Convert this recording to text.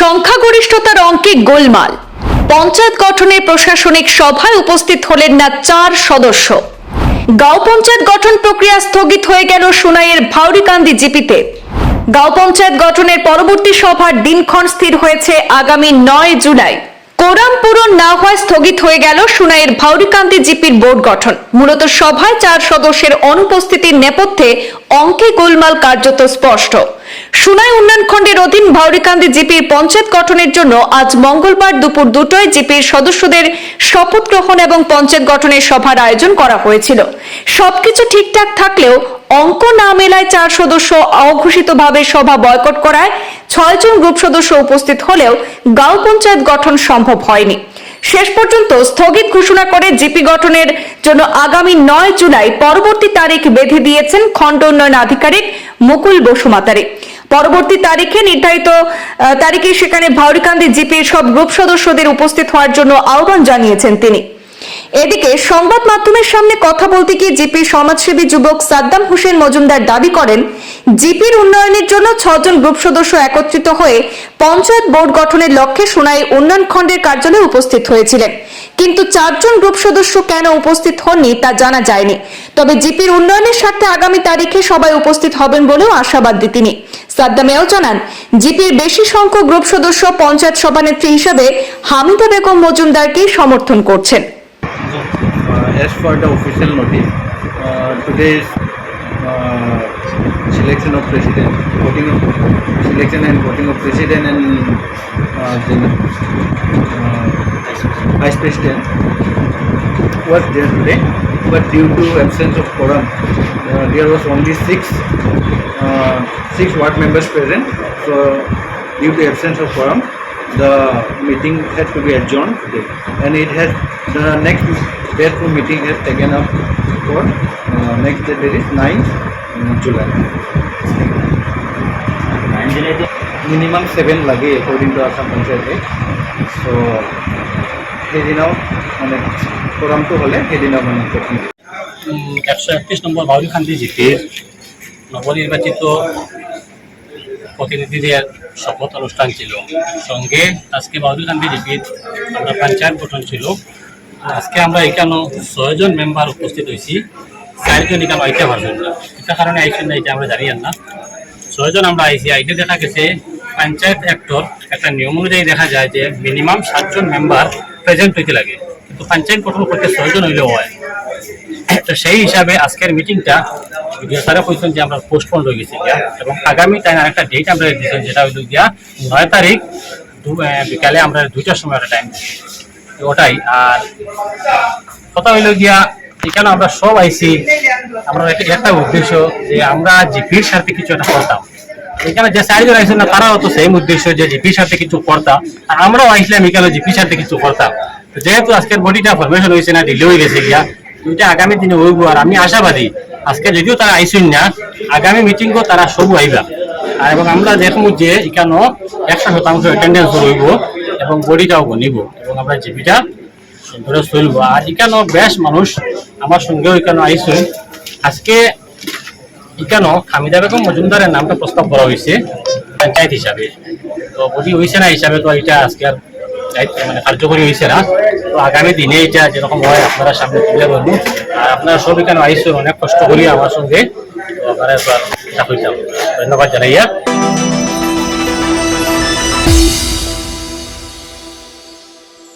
সংখ্যাগরিষ্ঠতার অঙ্কে গোলমাল। পঞ্চায়েত গঠনের প্রশাসনিক সভায় উপস্থিত হলেন না চার সদস্য। গাঁও পঞ্চায়েত গঠন প্রক্রিয়া স্থগিত হয়ে গেল সোনাইয়ের ভাউরিকান্দি জিপিতে। গাঁও পঞ্চায়েত গঠনের পরবর্তী সভার দিনক্ষণ স্থির হয়েছে আগামী নয় জুলাই। কোরাম পূরণ না হওয়ায় স্থগিত হয়ে গেল সুনাইয়ের ভাউরিকান্দি জিপির বোর্ড গঠন। মূলত সভায় চার সদস্যের অনুপস্থিতির নেপথ্যে অঙ্কে গোলমাল কার্যত স্পষ্ট। সুনাই উন্নয়ন খণ্ডের অধীন ভাউরিকান্দি জিপির পঞ্চায়েত গঠনের জন্য আজ মঙ্গলবার দুপুর দুটোয় জিপির সদস্যদের শপথ গ্রহণ এবং পঞ্চায়েত গঠনের সভার আয়োজন করা হয়েছিল। সবকিছু ঠিকঠাক থাকলেও অঙ্ক না মেলায় চার সদস্য অঘোষিতভাবে সভা বয়কট করায় ছয়জন গ্রুপ সদস্য উপস্থিত হলেও গাঁও পঞ্চায়েত গঠন সম্ভব হয়নি। শেষ পর্যন্ত স্থগিত ঘোষণা করে জিপি গঠনের জন্য আগামী নয় জুলাই পরবর্তী তারিখ বেঁধে দিয়েছেন খণ্ড উন্নয়ন আধিকারিক মুকুল বসুমাতারি পরবর্তী তারিখে নির্ধারিত তারিখে সেখানে ভাউরিকান্দি জিপির সব গ্রুপ সদস্যদের উপস্থিত হওয়ার জন্য আহ্বান জানিয়েছেন তিনি। এদিকে সংবাদ মাধ্যমের সামনে কথা বলতে গিয়ে জিপি সমাজসেবী যুবক সাদ্দাম হোসেন মজুমদার দাবি করেন, জিপির উন্নয়নের জন্য ছজন গ্রুপ সদস্য একত্রিত হয়ে পঞ্চায়েত বোর্ড গঠনের লক্ষ্যে সোনাই উন্নয়ন খণ্ডের কার্যালয়ে উপস্থিত হয়েছিলেন। কিন্তু চারজন গ্রুপ সদস্য কেন উপস্থিত হননি তা জানা যায়নি। তবে জিপির উন্নয়নের স্বার্থে আগামী তারিখে সবাই উপস্থিত হবেন বলেও আশাবাদী তিনি। সাদ্দাম এও জানান, জিপির বেশি সংখ্যক গ্রুপ সদস্য পঞ্চায়েত সভানেত্রী হিসেবে হামিদা বেগম মজুমদারকেই সমর্থন করছেন। As per the official notice, uh, today's uh, selection of president, voting of selection and voting of president and uh, the, uh, vice president was there today, but due to absence of quorum, uh, there was only six uh, six ward members present. So due to absence of quorum, the meeting had to be adjourned today, and it has the next therefore meeting has taken up for uh, next day there is 9th July. Minimum seven লাগে according to Assam Panchayat Act. So সেইদিনাও মানে কোরামটো হ'লে সেইদিনাও মানে একশো একত্রিশ নম্বর বাউরিখান্দি জিপির নবনির্বাচিত প্রতিনিধিদের শপথ অনুষ্ঠান ছিল। সঙ্গে আজকে বাউরিখান্দি জিপির আমরা পঞ্চায়েত গঠন ছিল। আজকে আমরা এখানে ছয়জন মেম্বার উপস্থিত হয়েছি। চারজন এখানে আইতে পারবেন না। এটা কারণে আইসেন না এটা আমরা জানি না। ছয়জন আমরা আইসি আইতে দেখা গেছে পঞ্চায়েত অ্যাক্টর একটা নিয়ম অনুযায়ী দেখা যায় যে মিনিমাম সাতজন মেম্বার প্রেজেন্ট হইতে লাগে। কিন্তু পঞ্চায়েত গঠন করতে ছয়জন হইলেও হয়। তো সেই হিসাবে আজকের মিটিংটা বিডিও কইছেন যে আমরা পোস্টপোন হয়ে গেছি এবং আগামী টাইম আরেকটা ডেট আমরা দিয়েছেন যেটা হইল গিয়া নয় তারিখ বিকালে আমরা দুইটার সময় একটা টাইম ওটাই, আর কথা হইল গিয়া এখানে আমরা সব আইছি আমরা একটা একটা উদ্দেশ্য যে আমরা জিপির সাথে কিছু একটা করতাম। এখানে যে চারিজন আইসেন না, তারাও তো সেম উদ্দেশ্য যে জিপির সাথে কিছু করতাম। আর আমরাও আইসলাম এখানে জিপির সাথে কিছু করতাম। যেহেতু আজকের বডিটা ফরমেশন হয়েছে না ডিলে হয়ে গেছে গিয়া দুইটা আগামী দিনে হইব আর আমি আশাবাদী। আজকে যদিও তারা আইসুন না, আগামী মিটিংও তারা সবু আইবা। আর এবং আমরা দেখব যে এখানে একশো শতাংশ অ্যাটেন্ডেন্স রইব এবং বডিটাও নিব এবং আমরা জীবিকা সুন্দর চলবো। আর এখানেও বেশ মানুষ আমার সঙ্গেও এখানে আইসুন। আজকে এখানেও হামিদা বেগম মজুমদারের নামটা প্রস্তাব করা হয়েছে পঞ্চায়েত হিসাবে। তো বডি হয়েছে না হিসাবে তো এটা আজকে আর মানে কার্যকরী হয়েছে না। তো আগামী দিনে এটা যেরকম হয়, আপনারা সামনে তুলে ধরবো। আর আপনারা সব এখানে আইসুন? অনেক কষ্ট করি আমার সঙ্গে। তো আপনারা এটা ধন্যবাদ জানাইয়া।